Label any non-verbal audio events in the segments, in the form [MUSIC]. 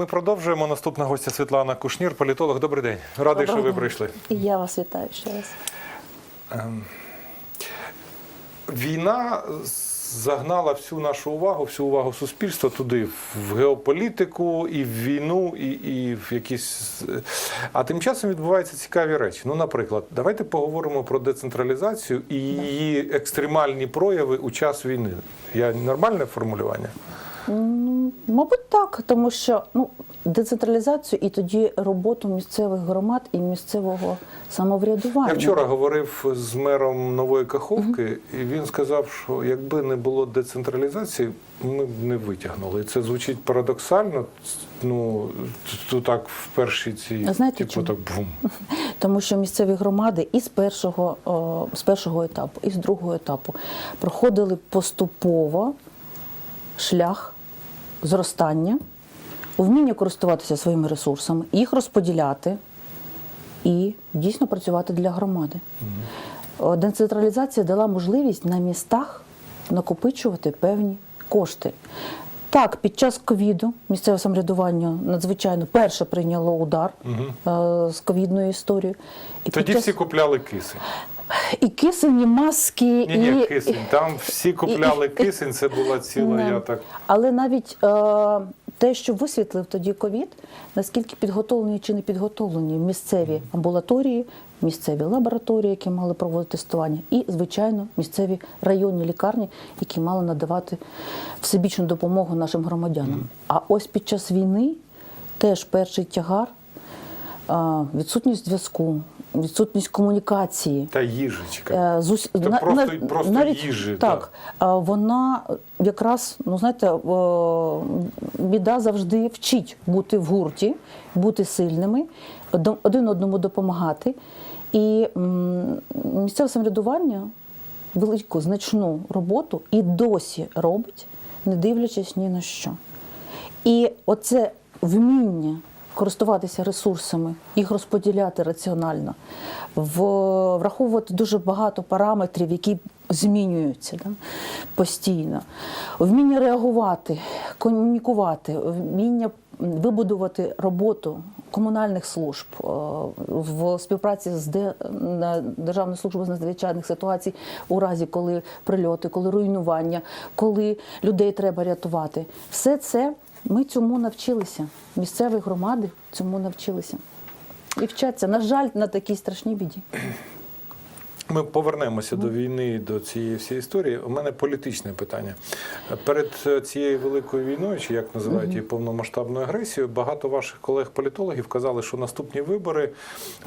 Ми продовжуємо. Наступна гостя Світлана Кушнір, політолог. Добрий день. Радий, що ви Доброго прийшли. І я вас вітаю ще раз. Війна загнала всю нашу увагу, всю увагу суспільства туди, в геополітику, і в війну, і, і в якісь. А тим часом відбуваються цікаві речі. Ну, наприклад, давайте поговоримо про децентралізацію і її екстремальні прояви у час війни. Я нормальне формулювання? Ну, Мабуть, так, тому що ну, децентралізацію і тоді роботу місцевих громад і місцевого самоврядування. Я вчора говорив з мером Нової Каховки, і він сказав, що якби не було децентралізації, ми б не витягнули. І це звучить парадоксально. Ну то так в першій цій А знаєте типу чому? так бум. [LAUGHS] Тому що місцеві громади і з першого, о, з першого етапу, і з другого етапу проходили поступово шлях зростання, вміння користуватися своїми ресурсами, їх розподіляти і дійсно працювати для громади. Децентралізація дала можливість на містах накопичувати певні кошти. Так, під час ковіду місцеве самоврядування надзвичайно перше прийняло удар е, з ковідною історією. І Тоді час- всі купляли кисень. І кисень, і маски, Ні, ні, і, кисень. Там всі купляли і- кисень. Це була ціла. Не. Я так Але навіть е, те, що висвітлив тоді ковід, наскільки підготовлені чи не підготовлені місцеві амбулаторії, місцеві лабораторії, які мали проводити тестування, і, звичайно, місцеві районні лікарні, які мали надавати всебічну допомогу нашим громадянам. А ось під час війни теж перший тягар, е, відсутність зв'язку, відсутність комунікації. та їжечка. Е, з ус- Та просто- просто їжі, так. А Вона якраз, ну знаєте, біда завжди вчить бути в гурті, бути сильними, один одному допомагати. І місцеве самоврядування велику значну роботу і досі робить, не дивлячись ні на що. І оце вміння користуватися ресурсами, їх розподіляти раціонально, враховувати дуже багато параметрів, які змінюються да, постійно, вміння реагувати, комунікувати, вміння вибудувати роботу комунальних служб е, в співпраці з Державною службою з надзвичайних ситуацій у разі, коли прильоти, коли руйнування, коли людей треба рятувати. Все це ми цьому навчилися. Місцеві громади цьому навчилися. І вчаться, на жаль, на такій страшній біді. Ми повернемося до війни, до цієї всієї історії. У мене політичне питання. Перед е, цією великою війною, чи як називають її повномасштабною агресією, багато ваших колег-політологів казали, що наступні вибори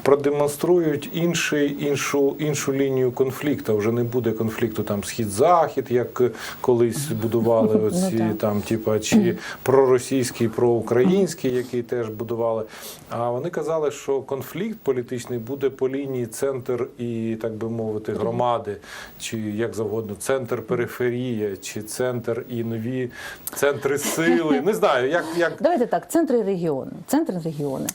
продемонструють інший, іншу, іншу лінію конфлікту. Вже не буде конфлікту там схід-захід, як колись будували [LAUGHS] оці там, типа, чи проросійський, проукраїнський, який теж будували. А вони казали, що конфлікт політичний буде по лінії центр і, так би мовити, громади, чи як завгодно, центр периферія, чи центр і нові центри сили. Не знаю, як, як Давайте так, центри регіони. Центри регіони.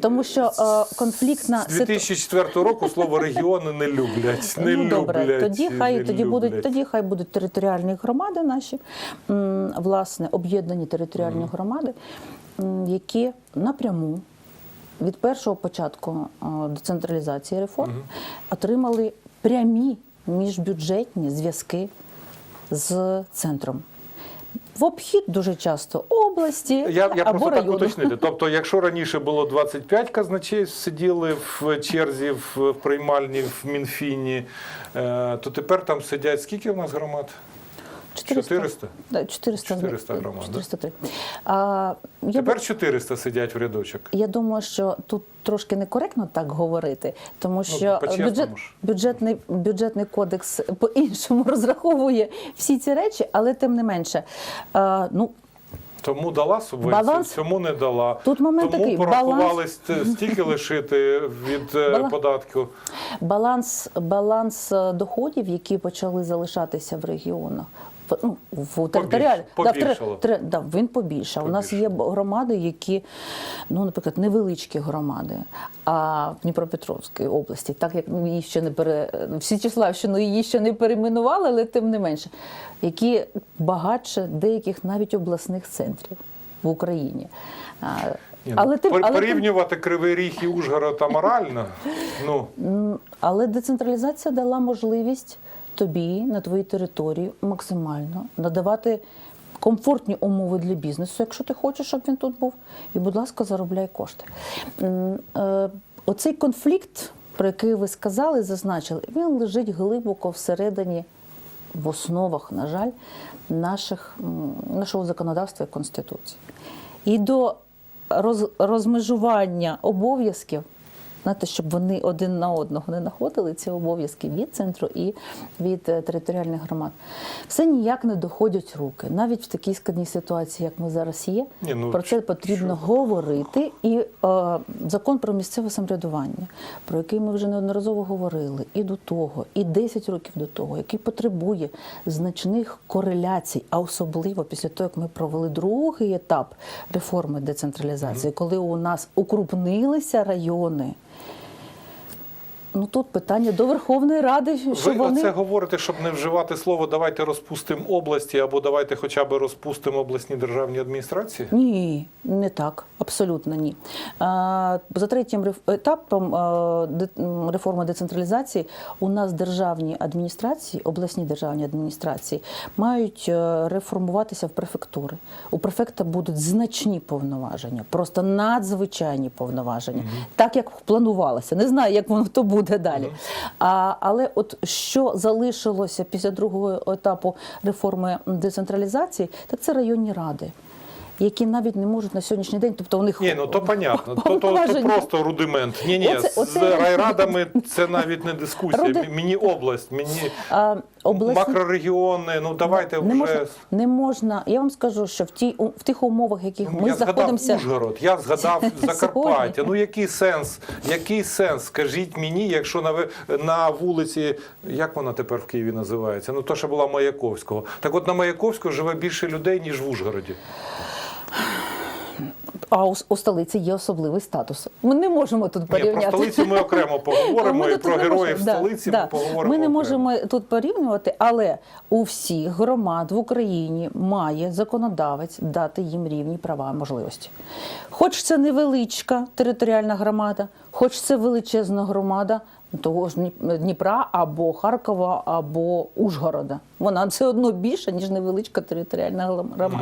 Тому що е, конфліктна з 2004 року слово регіони не люблять. Не ну, добре, люблять, тоді хай не тоді будуть тоді хай будуть територіальні громади наші, м, власне, об'єднані територіальні громади, м, які напряму від першого початку е, децентралізації реформ отримали прямі міжбюджетні зв'язки з центром. В обхід дуже часто області Я, я або просто так уточнити. Тобто, якщо раніше було 25 казначей сиділи в черзі в в приймальні в Мінфіні, е, то тепер там сидять скільки в нас громад? 400? Да, 400, 400 громад, да? 403. А, я, Тепер б- 400 сидять в рядочок. я думаю, що тут трошки некоректно так говорити, тому що Ну, бюджет, бюджетний, бюджетний кодекс по-іншому [LAUGHS] розраховує всі ці речі, але тим не менше. А, ну, Тому дала субвенцію, Баланс? цьому не дала. Тут момент Тому такий, порахували баланс. стільки лишити від е, Баланс. податку. баланс, баланс е, доходів, які почали залишатися в регіонах. В- Ну, в територіалі да, в тери- да, він побільшав. У нас є громади, які, ну, наприклад, невеличкі громади, а в Дніпропетровській області, так як її ще не пере Всічеславщину її ще не перейменували, але тим не менше, які багатше деяких навіть обласних центрів. в Україні. Ні, ну, Але ти, пор- але, ти, порівнювати Кривий Ріг і Ужгород аморально. [LAUGHS] Ну, але децентралізація дала можливість тобі на твоїй території максимально надавати комфортні умови для бізнесу, якщо ти хочеш, щоб він тут був. І, будь ласка, заробляй кошти. Е, Оцей конфлікт, про який ви сказали, зазначили, він лежить глибоко всередині, в основах, на жаль, наших, нашого законодавства і Конституції. І до роз, розмежування обов'язків, знаєте, щоб вони один на одного не знаходили ці обов'язки від центру і від е, територіальних громад. Все ніяк не доходять руки. Навіть в такій складній ситуації, як ми зараз є, Ні, ну, про це потрібно говорити. І е, закон про місцеве самоврядування, про який ми вже неодноразово говорили, і до того, і 10 років до того, який потребує значних кореляцій, а особливо після того, як ми провели другий етап реформи децентралізації, коли у нас укрупнилися райони. Ну тут питання до Верховної Ради, що ви вони оце говорите, щоб не вживати слово давайте розпустимо області або давайте хоча б розпустимо обласні державні адміністрації? Ні, не так, абсолютно ні. За третім етапом реформи децентралізації у нас державні адміністрації, обласні державні адміністрації мають е, реформуватися в префектури. У префекта будуть значні повноваження, просто надзвичайні повноваження, так як планувалося. Не знаю, як воно то буде далі. А, але от що залишилося після другого етапу реформи децентралізації, так це районні ради. Які навіть не можуть на сьогоднішній день, тобто у них Ні, ну то понятно. То, то, то просто рудимент. Ні, ні, Оце- з оце- райрадами це навіть не дискусія. Руди- Мені область, мені а, обласні... макрорегіони. Ну давайте не вже. можна, не можна. Я вам скажу, що в ті у- в тих умовах, яких ми Ну, я згадав. Ужгород, я згадав [LAUGHS] Закарпаття. Ну який сенс? Який сенс? Скажіть мені, якщо на на вулиці, як вона тепер в Києві називається? Ну то, що була Маяковського. Так от на Маяковського живе більше людей, ніж в Ужгороді. А у, у столиці є особливий статус. Ми не можемо тут Ні, порівняти. про столицю ми окремо [LAUGHS] поговоримо, Ми і про героїв можемо, столиці да. ми поговоримо. Ми не окремо. можемо тут порівнювати, але у всіх громад в Україні має законодавець дати їм рівні права і можливості. Хоч це невеличка територіальна громада, хоч це величезна громада. Того ж Дніпра або Харкова, або Ужгорода. Вона все одно більша, ніж невеличка територіальна громада.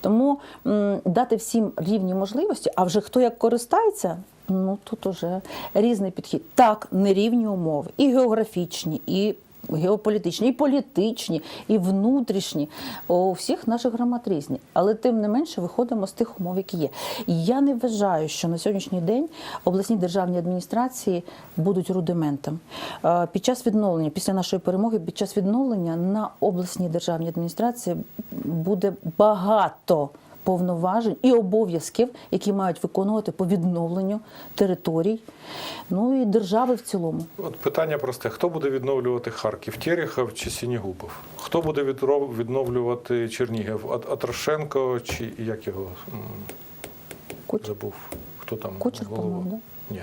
Тому м, дати всім рівні можливості, а вже хто як користається, ну тут уже різний підхід. Так, нерівні умови, і географічні, і геополітичні, і політичні, і внутрішні. У всіх наших громад різні. Але тим не менше виходимо з тих умов, які є. Я не вважаю, що на сьогоднішній день обласні державні адміністрації будуть рудиментом. Під час відновлення, після нашої перемоги, під час відновлення на обласній державній адміністрації буде багато повноважень і обов'язків, які мають виконувати по відновленню територій, ну і держави в цілому. От питання просте: хто буде відновлювати Харків? Терехов чи Сінігубов? Хто буде відновлювати Чернігів? Ат- Атрошенко чи як його м, Кучер. забув? Хто там Кучер, по-моєму, да? Ні.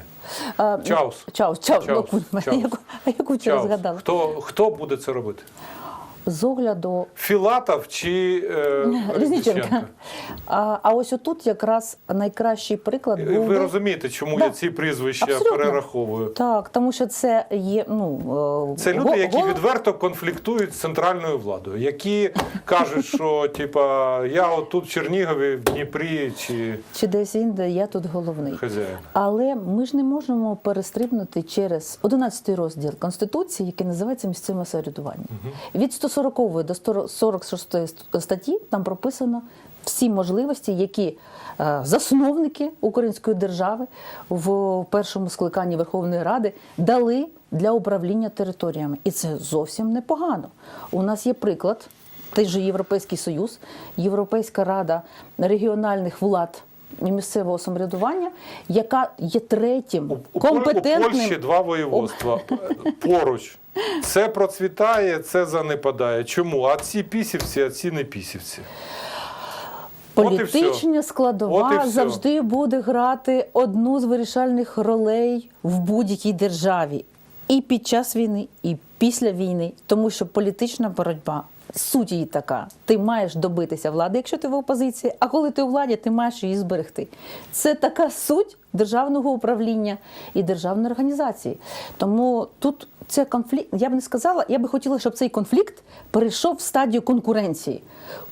А, Чаус. Чаус, чаус, Чаус, ну, а Чаус. яку- А яку Чаус. згадала? Хто, хто буде це робити? З огляду Філатов чи е, [LAUGHS] Різниченка. А, а ось отут якраз найкращий приклад буде. Ви розумієте, чому Да. я ці прізвища Абсолютно. перераховую? Так, тому що це є. Ну, е, Це люди, які голос- відверто конфліктують з центральною владою, які кажуть, що [LAUGHS] типа я отут в Чернігові, в Дніпрі чи чи десь інде, я тут головний. хазяїн. Але ми ж не можемо перестрибнути через 11 розділ Конституції, який називається місцеве самоврядування. Від 140 до 146 статті там прописано всі можливості, які е, засновники української держави в першому скликанні Верховної Ради дали для управління територіями. І це зовсім непогано. У нас є приклад. Той же Європейський Союз, Європейська рада регіональних влад місцевого самоврядування, яка є третім У, у, у. Польщі два воєводства поруч. Це процвітає, це занепадає. Чому? А ці пісівці, а ці не пісівці. Політична складова завжди буде грати одну з вирішальних ролей в будь-якій державі і під час війни, і після війни, тому що політична боротьба Суть її така: ти маєш добитися влади, якщо ти в опозиції, а коли ти у владі, ти маєш її зберегти. Це така суть державного управління і державної організації. Тому тут це конфлікт. Я б не сказала, я би хотіла, щоб цей конфлікт перейшов в стадію конкуренції,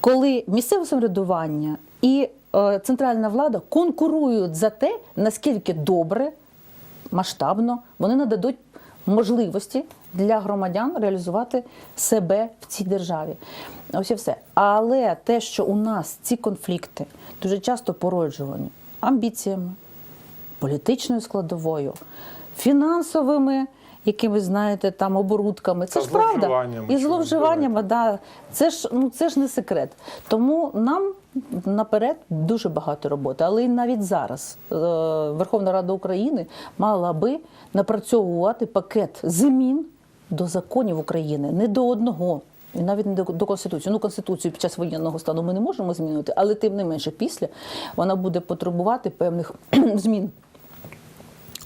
коли місцеве самоврядування і е, центральна влада конкурують за те, наскільки добре масштабно вони нададуть можливості для громадян реалізувати себе в цій державі. Ось і все. Але те, що у нас ці конфлікти дуже часто породжувані амбіціями, політичною складовою, фінансовими. Якими знаєте, там оборудками, це Та ж правда і зловживаннями, да. Це ж ну це ж не секрет. Тому нам наперед дуже багато роботи. Але і навіть зараз е, Верховна Рада України мала би напрацьовувати пакет змін до законів України, не до одного. І навіть не до, Конституції. Ну, Конституцію під час воєнного стану ми не можемо змінити, але тим не менше після вона буде потребувати певних [CLEARS THROAT] змін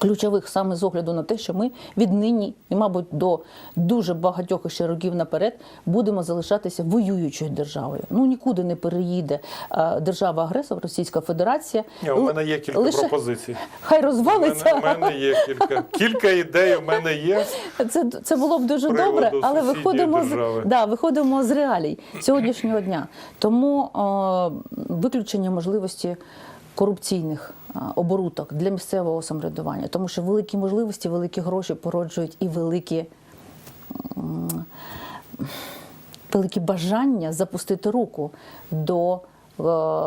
ключових саме з огляду на те, що ми віднині і, мабуть, до дуже багатьох ще років наперед будемо залишатися воюючою державою. Ну нікуди не переїде е, держава-агресор, Російська Федерація. Ні, у мене є кілька Лише пропозицій. Хай У розвалиться. мене, у мене є кілька. Кілька ідей у мене є. Це, це було б дуже добре, але виходимо з, да, виходимо з реалій сьогоднішнього дня. Тому е, виключення можливості корупційних оборудок для місцевого самоврядування, тому що великі можливості, великі гроші породжують і великі. м, Великі бажання запустити руку до е,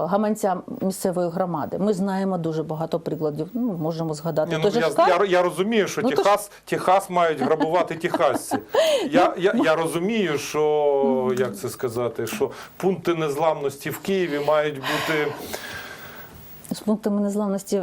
гаманця місцевої громади. Ми знаємо дуже багато прикладів. Ну, можемо згадати. Ні, ну, я, я, я розумію, що Ну, то Техас, Техас мають грабувати [LAUGHS] техасці. Я, я, я розумію, що як це сказати, що пункти незламності в Києві мають бути. З пунктами незламності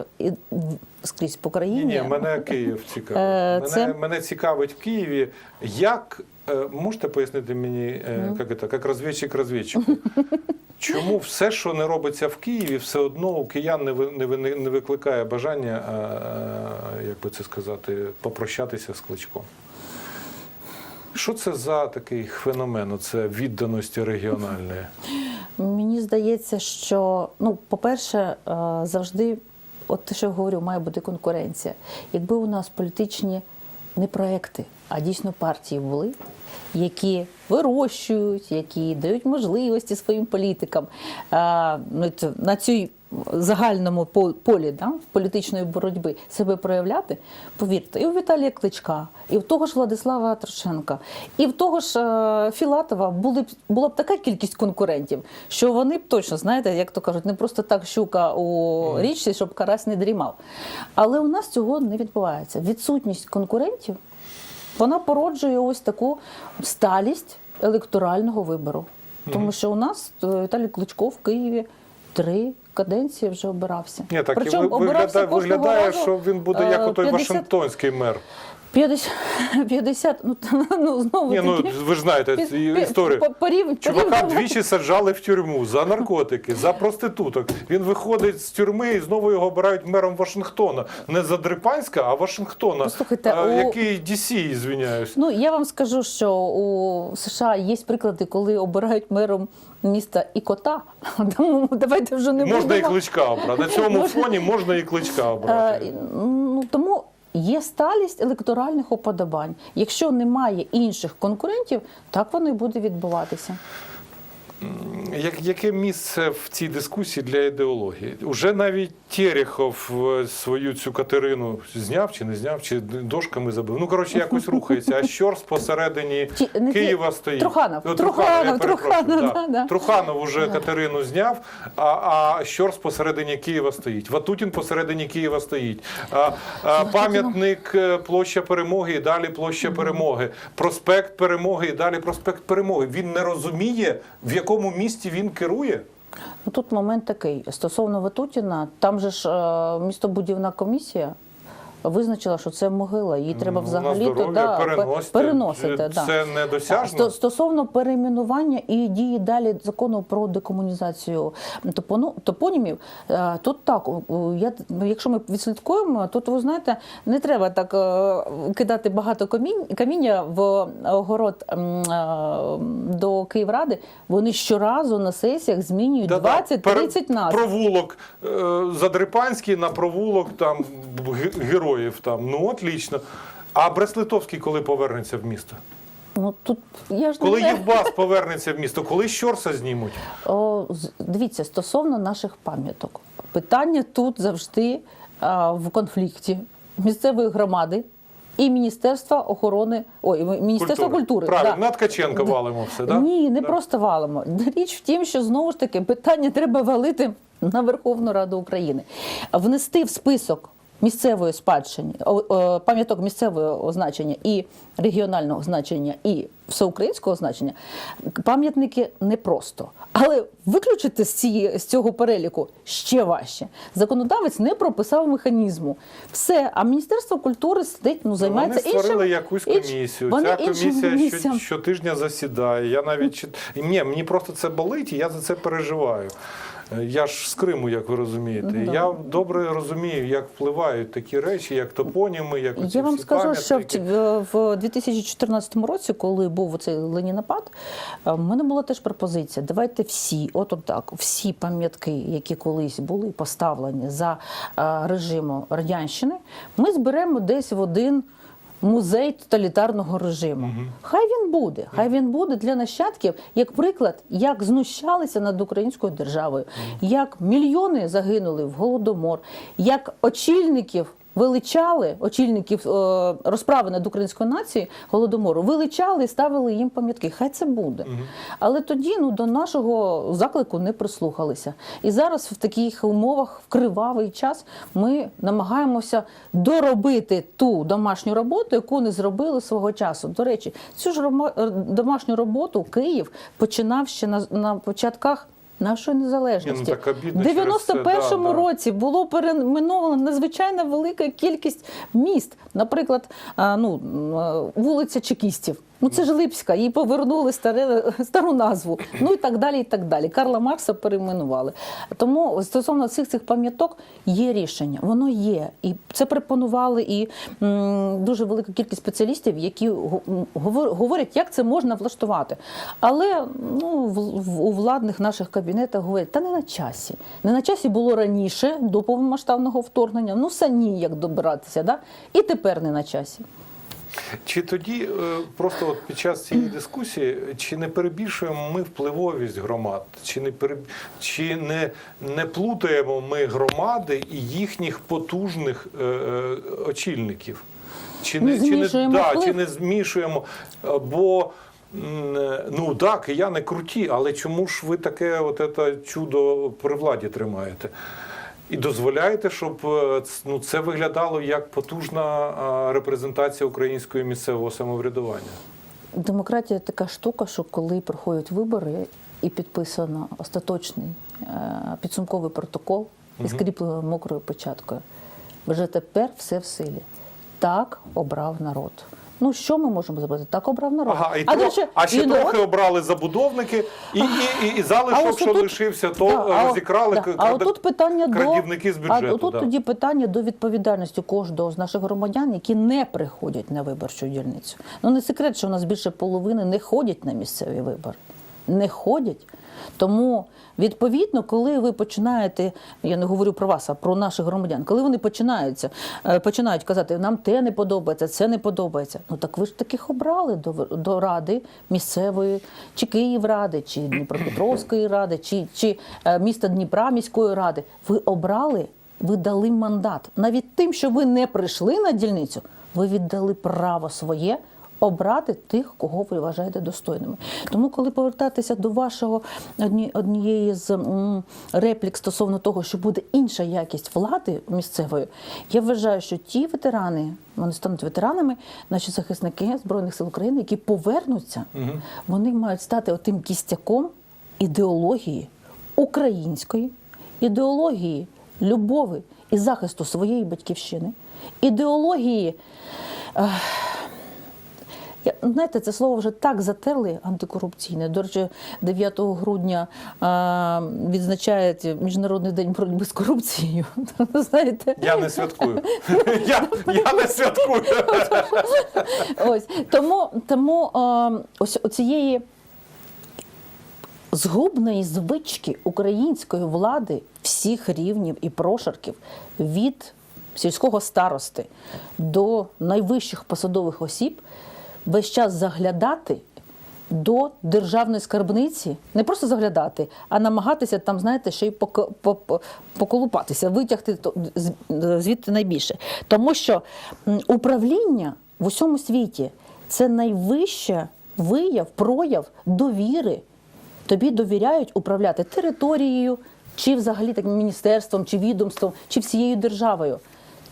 скрізь по країні. Ні, ні, мене Київ цікавить. Е, Мене, мене цікавить в Києві, як е, можете пояснити мені, е, як це, як розвідчик розвідчику? [LAUGHS] Чому все, що не робиться в Києві, все одно у киян не, не, не викликає бажання, як би це сказати, попрощатися з кличком? Що це за такий феномен? Це відданості регіональної? Мені здається, що ну, по-перше, е, завжди, от те, що я говорю, має бути конкуренція. Якби у нас політичні не проекти, а дійсно партії були, які вирощують, які дають можливості своїм політикам е, ну, на цій загальному пол- полі да, політичної боротьби себе проявляти, повірте, і у Віталія Кличка, і в того ж Владислава Трошенка, і в того ж е, Філатова були б була б така кількість конкурентів, що вони б точно, знаєте, як то кажуть, не просто так щука у річці, щоб карась не дрімав. Але у нас цього не відбувається. Відсутність конкурентів вона породжує ось таку сталість електорального вибору. Тому що у нас е, Віталій Кличко в Києві три каденції вже обирався. Ні, так Причому і ви- обирався виглядає, кожного виглядає разу, що він буде як е, отой 50 Вашингтонський мер. 50, 50 [LAUGHS] ну, ну знову Ні, ну таки. ви ж знаєте цю історію. по- порів- Чувака порівняно. двічі саджали в тюрму за наркотики, за проституток. Він виходить з тюрми і знову його обирають мером Вашингтона. Не за Дрипанська, а Вашингтона. Послухайте, А, у- Який DC, звиняюсь. Ну я вам скажу, що у США є приклади, коли обирають мером міста і кота. [LAUGHS] Тому давайте вже не Можна і кличка обрати. На цьому Можна- фоні можна і кличка Е, обрати. ну, тому є сталість електоральних уподобань. Якщо немає інших конкурентів, так воно і буде відбуватися. Як, яке місце в цій дискусії для ідеології? Уже навіть Терехов е, свою цю Катерину зняв чи не зняв, чи дошками забив. Ну, коротше, якось рухається. А Щорс посередині Києва стоїть. Труханов. Ну, Труханов, перепрошую, Труханов, да. да, да. Труханов уже Катерину зняв, а, а Щорс посередині Києва стоїть. Ватутін посередині Києва стоїть. А, а, пам'ятник е, площа перемоги і далі площа перемоги. Проспект перемоги і далі проспект перемоги. Він не розуміє, в якому місті він керує. Ну, тут момент такий. Стосовно Ватутіна, там же ж е, містобудівна комісія визначила, що це могила. Її треба Ну, взагалі да, переносити. Це да. недосяжно? Сто- Стосовно перейменування і дії далі закону про декомунізацію топонімів, е, тут так, я, якщо ми відслідкуємо, тут ви знаєте, не треба так е, кидати багато каміння в огород е, до Київради. Вони щоразу на сесіях змінюють Да-да, 20-30 назв. Провулок Задрипанський на провулок там ге- героїв. Там. Ну, отлично. А Брест-Литовський коли повернеться в місто? Ну тут я ж Коли знаю. Євбас повернеться в місто, коли Щорса знімуть? О, дивіться, стосовно наших пам'яток, питання тут завжди а, в конфлікті місцевої громади і Міністерства охорони, ой, Міністерства культури. Правильно, да. на Ткаченка валимо все, так? Ні, не Да. просто валимо. Річ в тім, що знову ж таки питання треба валити на Верховну Раду України, внести в список. Місцевої спадщини, пам'яток місцевого значення і регіонального значення, і всеукраїнського значення, пам'ятники непросто. Але виключити з, цієї, з цього переліку ще важче. Законодавець не прописав механізму. Все, а Міністерство культури сидить, ну, займається Вони створили іншим. якусь комісію. вони Ця комісія що, щотижня засідає. Я навіть ні, мені просто це болить, і я за це переживаю. Я ж з Криму, як ви розумієте. Ну, да. Я добре розумію, як впливають такі речі, як топоніми, як Я вам скажу, що в, пам'ятники. ті- в 2014 році, коли був оцей ленінапад, е, в мене була теж пропозиція. Давайте всі, от так, всі пам'ятки, які колись були поставлені за е, режиму радянщини, ми зберемо десь в один. Музей тоталітарного режиму. Хай він буде, хай він буде для нащадків як приклад, як знущалися над українською державою, як мільйони загинули в голодомор, як очільників величали очільників е, розправи над українською нацією голодомору, величали і ставили їм пам'ятки. Хай це буде. Але тоді ну до нашого заклику не прислухалися. І зараз в таких умовах в кривавий час ми намагаємося доробити ту домашню роботу, яку не зробили свого часу. До речі, цю ж е, домашню роботу Київ починав ще на, на початках. Нашої незалежності Ні, ну, так в через це, 91-му да, да. році було перейменовано надзвичайно велика кількість міст. Наприклад, ну, вулиця Чекістів. Ну це ж Липська, їй повернули старе, стару назву. Ну і так далі. і так далі. Карла Маркса перейменували. Тому стосовно цих цих пам'яток є рішення. Воно є. І це пропонували і м, дуже велика кількість спеціалістів, які го- говорять, як це можна влаштувати. Але ну, в, в- у владних наших кабінетах говорять, та не на часі. Не на часі було раніше до повномасштабного вторгнення. Ну самі як добиратися, да? і тепер не на часі. Чи тоді е, просто от під час цієї дискусії, чи не перебільшуємо ми впливовість громад, чи не переб... чи не, не плутаємо ми громади і їхніх потужних е, е, очільників? Чи Не чи не, да, чи не змішуємо? Бо е, ну так, кияни круті, але чому ж ви таке от це чудо при владі тримаєте? І дозволяєте, щоб е, ну, це виглядало як потужна репрезентація українського місцевого самоврядування. Демократія така штука, що коли проходять вибори і підписано остаточний е, підсумковий протокол і скріплено мокрою печаткою, вже тепер все в силі. Так обрав народ. Ну що ми можемо зробити? Так обрав народ. Ага, і а, тро- речі, а ще і народ- трохи обрали забудовники, і, і, і, і залишок, А що лишився, то Да, а- розікрали да. к- А отут питання до з бюджету. А отут да. тоді питання до відповідальності кожного з наших громадян, які не приходять на виборчу дільницю. Ну не секрет, що у нас більше половини не ходять на місцеві вибори. Не ходять. Тому відповідно, коли ви починаєте, я не говорю про вас, а про наших громадян, коли вони починаються, е, починають казати, нам те не подобається, це не подобається. Ну так ви ж таких обрали до, до ради місцевої, чи Київради, чи Дніпропетровської ради, чи, чи е, міста Дніпра міської ради. Ви обрали, ви дали мандат. Навіть тим, що ви не прийшли на дільницю, ви віддали право своє обрати тих, кого ви вважаєте достойними. Тому, коли повертатися до вашого одні, однієї з м, реплік стосовно того, що буде інша якість влади місцевої, я вважаю, що ті ветерани, вони стануть ветеранами, наші захисники Збройних сил України, які повернуться, вони мають стати отим кістяком ідеології української, ідеології любові і захисту своєї батьківщини, Ідеології. ех, я, знаєте, це слово вже так затерли антикорупційне. До речі, 9 грудня а, відзначають Міжнародний день боротьби з корупцією. [LAUGHS] Знаєте, Я не святкую. [LAUGHS] Я, я не святкую. [LAUGHS] ось тому, тому ось оцієї згубної звички української влади всіх рівнів і прошарків від сільського старости до найвищих посадових осіб весь час заглядати до державної скарбниці, не просто заглядати, а намагатися там, знаєте, ще й поко- по- по- поколупатися, витягти звідти найбільше. Тому що управління в усьому світі це найвища вияв, прояв довіри. Тобі довіряють управляти територією, чи взагалі таким міністерством, чи відомством, чи всією державою.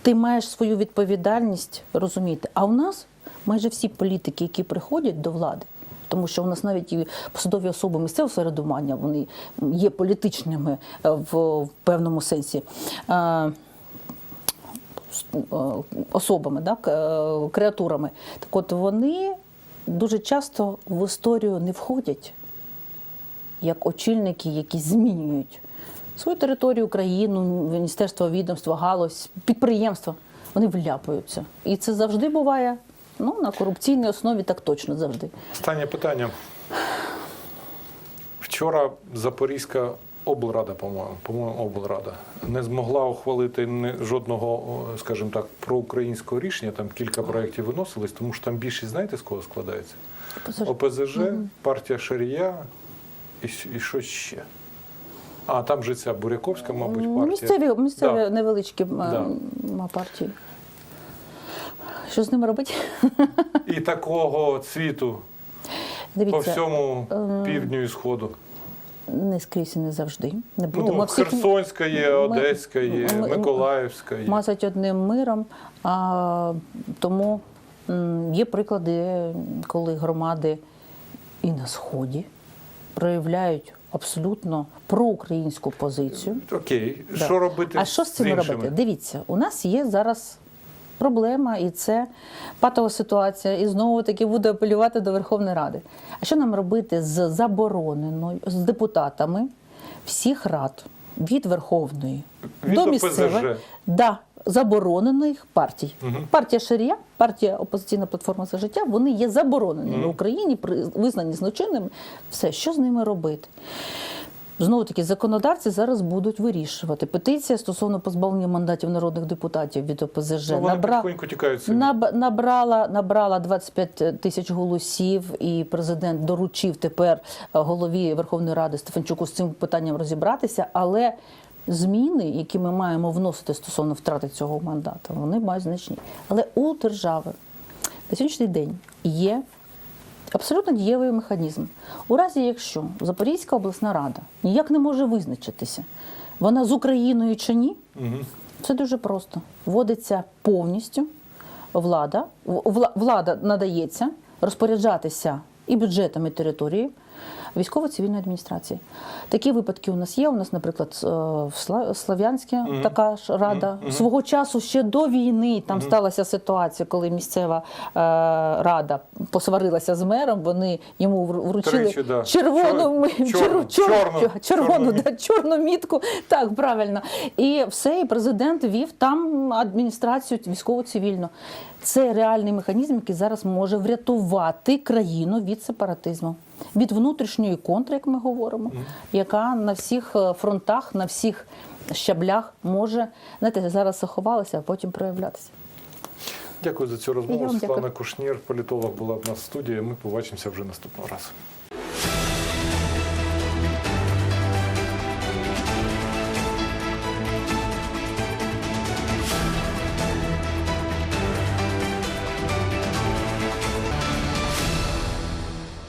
Ти маєш свою відповідальність розуміти. А у нас майже всі політики, які приходять до влади, тому що у нас навіть і посадові особи місцевого середування, вони є політичними е, в, певному сенсі. Е, е, особами, е, креатурами. Так от вони дуже часто в історію не входять як очільники, які змінюють свою територію, країну, міністерство, відомство, галузь, підприємство. Вони вляпаються. І це завжди буває. Ну, на корупційній основі так точно завжди. Останнє питання. Вчора Запорізька облрада, по-моєму, по-моєму, облрада не змогла ухвалити жодного, скажімо так, проукраїнського рішення. Там кілька проєктів виносились, тому що там більшість, знаєте, з кого складається? ОПЗЖ, партія Шарія і, і що ще. А там же ця Буряковська, мабуть, партія. Місцеві, місцеві Да. невеличкі Да. партії. Що з ними робити? І такого цвіту по всьому е, півдню і сходу. не скрізь і не завжди. Не будемо Ну, всіх Херсонська є, Одеська є, ми- Миколаївська є. мазать одним миром. А, тому є приклади, коли громади і на сході проявляють абсолютно проукраїнську позицію. Окей, Да. що робити? А що з цим іншими? робити? Дивіться, у нас є зараз проблема, і це патова ситуація, і знову таки буде апелювати до Верховної Ради. А що нам робити з забороненою, з депутатами всіх рад від Верховної Від до місцевої да, заборонених партій? Партія Шарія, партія Опозиційна платформа за життя, вони є забороненими в Україні, при- визнані злочинними. Все, що з ними робити? Знову таки, законодавці зараз будуть вирішувати. Петиція стосовно позбавлення мандатів народних депутатів від ОПЗЖ Ну, набра... наб... набрала, набрала 25 тисяч голосів, і президент доручив тепер е, голові Верховної Ради Стефанчуку з цим питанням розібратися. Але зміни, які ми маємо вносити стосовно втрати цього мандата, вони мають значні. Але у держави на сьогоднішній день є абсолютно дієвий механізм. У разі, якщо Запорізька обласна рада ніяк не може визначитися, вона з Україною чи ні, це дуже просто. Вводиться повністю влада, влада надається розпоряджатися і бюджетами території військово-цивільної адміністрації. Такі випадки у нас є. У нас, наприклад, е, в Сла- Слов'янське така ж рада. Свого часу ще до війни там сталася ситуація, коли місцева е, рада посварилася з мером. Вони йому вручили Тричі, да. червону, Чор- чор- чор- червону, чорну да, чорну мітку. Так, правильно. І все, і президент вів там адміністрацію військово-цивільну. Це реальний механізм, який зараз може врятувати країну від сепаратизму, від внутрішньої контри, як ми говоримо, яка на всіх е, фронтах, на всіх щаблях може знаєте, зараз заховалася, а потім проявлятися. Дякую за цю розмову. Світлана. Кушнір, політолог, була в нас в студії. Ми побачимося вже наступного разу.